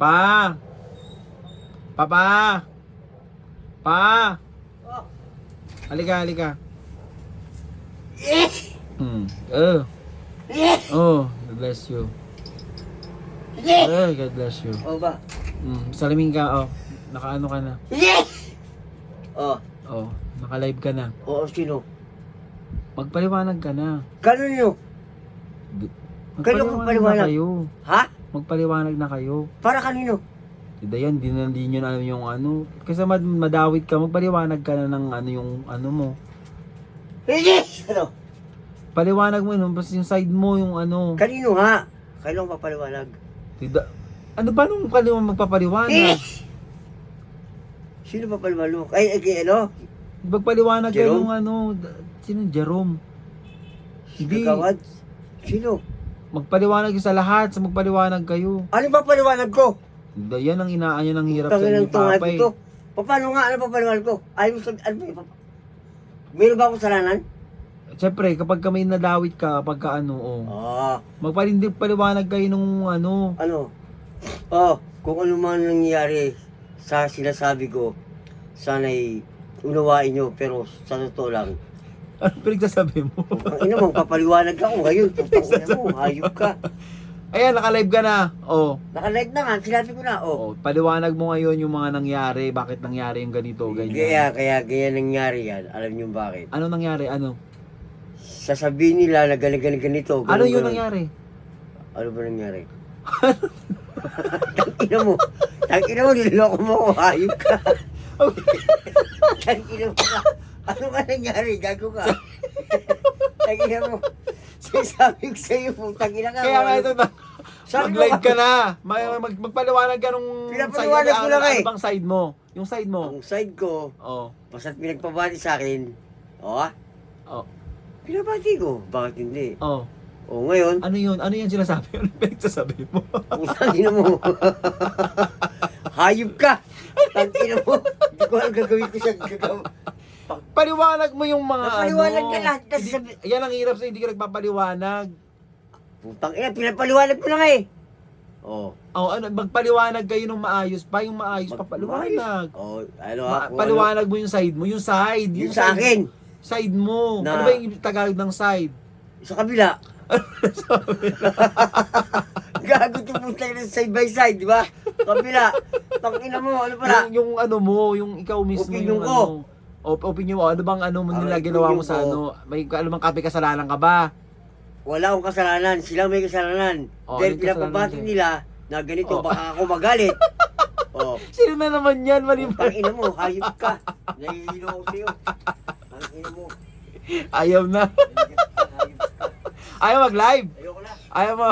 Pa! Papa! Pa! Halika, halika. Hmm. Oh. Oh, God bless you. Oh, God bless you. Oh ba? Hmm. Salamin ka, oh. Nakaano ka na. Oh, Oh, naka-live ka na. oo, sino? Magpaliwanag ka na. Gano'n nyo? Magpaliwanag na magpaliwanag. kayo. Ha? Magpaliwanag na kayo. Para kanino? Di yan, di na di nyo na alam yung ano. Kasi mad madawit ka, magpaliwanag ka na ng ano yung ano mo. Hindi! Ano? Paliwanag mo yun, basta yung side mo, yung ano. Kanino nga? Kailan papaliwanag? Di da- ano ba nung kaliwa magpapaliwanag? Eh! Sino papaliwanag? Ay, ay, ay, ano? Magpaliwanag kayo Jerome? ng ano, sino Jerome? Hindi, Kagawad? Sino? Magpaliwanag sa lahat, sa magpaliwanag kayo. Ano ba paliwanag ko? Yan ang inaanya ng hirap sa inyo, ng tunga Papa. eh. dito. Paano nga? Ano pa paliwanag ko? Ayaw mo sabi, ano ba? Meron ba akong salanan? Siyempre, kapag kami nadawit ka, pagka ano, oh. Ah, Magpalindig paliwanag kayo nung ano. ano? Oh, kung ano man nangyayari sa sinasabi ko, sana'y unawain nyo, pero sa totoo lang, Ano pinagsasabi mo? ang ina mo, papaliwanag ako ngayon. Putang ina mo, hayop ka. Ayan, naka-live ka na. Oh. Naka-live na nga, sinabi ko na, oh. oh. Paliwanag mo ngayon yung mga nangyari, bakit nangyari yung ganito, ganyan. Kaya, kaya, kaya nangyari yan. Alam nyo bakit? Ano nangyari? Ano? Sasabihin nila na ganito, ganito. Ano ganun, yung ganun. nangyari? Ano ba nangyari? Tangina mo. Tangina mo, niloloko mo. Hayop ka. Tangina mo. Ano ka nangyari? Gago ka. Tangina mo. Sinasabi ko sa'yo, tangina ka. Kaya nga ito na. Mag-live ka na. Mag- mag- magpaliwanag ka nung Pinapaliwanag ko ano, lang eh. Ano bang side mo? Yung side mo. Ang side ko, Oh. basta't pinagpabati sa akin, oh, Oh. pinabati ko. Bakit hindi? Oh. O ngayon, Ano yun? Ano yung sinasabi? Ano yung pinagsasabi mo? Putang ina mo. Hayop ka. Tangina mo. Hindi ko alam gagawin ko sa Paliwanag mo yung mga Napaliwanag ano. ka lahat, Hindi- sabi- yan ang hirap sa hindi ka nagpapaliwanag. Putang ina, pinapaliwanag ko na nga eh. Oh. Oh, ano, magpaliwanag kayo ng maayos pa, yung maayos pa paliwanag. Oh, ano Ma- ako. paliwanag mo yung side mo, yung side, Yung sa side- akin. Side mo. Na- Ano ba yung Tagalog ng side? Sa kabila. Gago to putang ina side by side, di ba? Kabila. Tangina mo, ano pala? Yung, yung ano mo, yung ikaw mismo Opinion yung ko. ano. Op- opinion mo, ano bang ano mo Ang nila ginawa mo sa ano? May ano bang kape kasalanan ka ba? Wala akong kasalanan. Sila may kasalanan. Oh, Dahil anong pinapabati nila na ganito, Oh. baka ako magalit. oh. Sino na naman yan? Mali ba? Ang ina mo, hayop ka. Nahihilo ako sa'yo. Ang ina mo. Ayaw na. Ayaw mag-live. Ayoko na. Ayaw mo.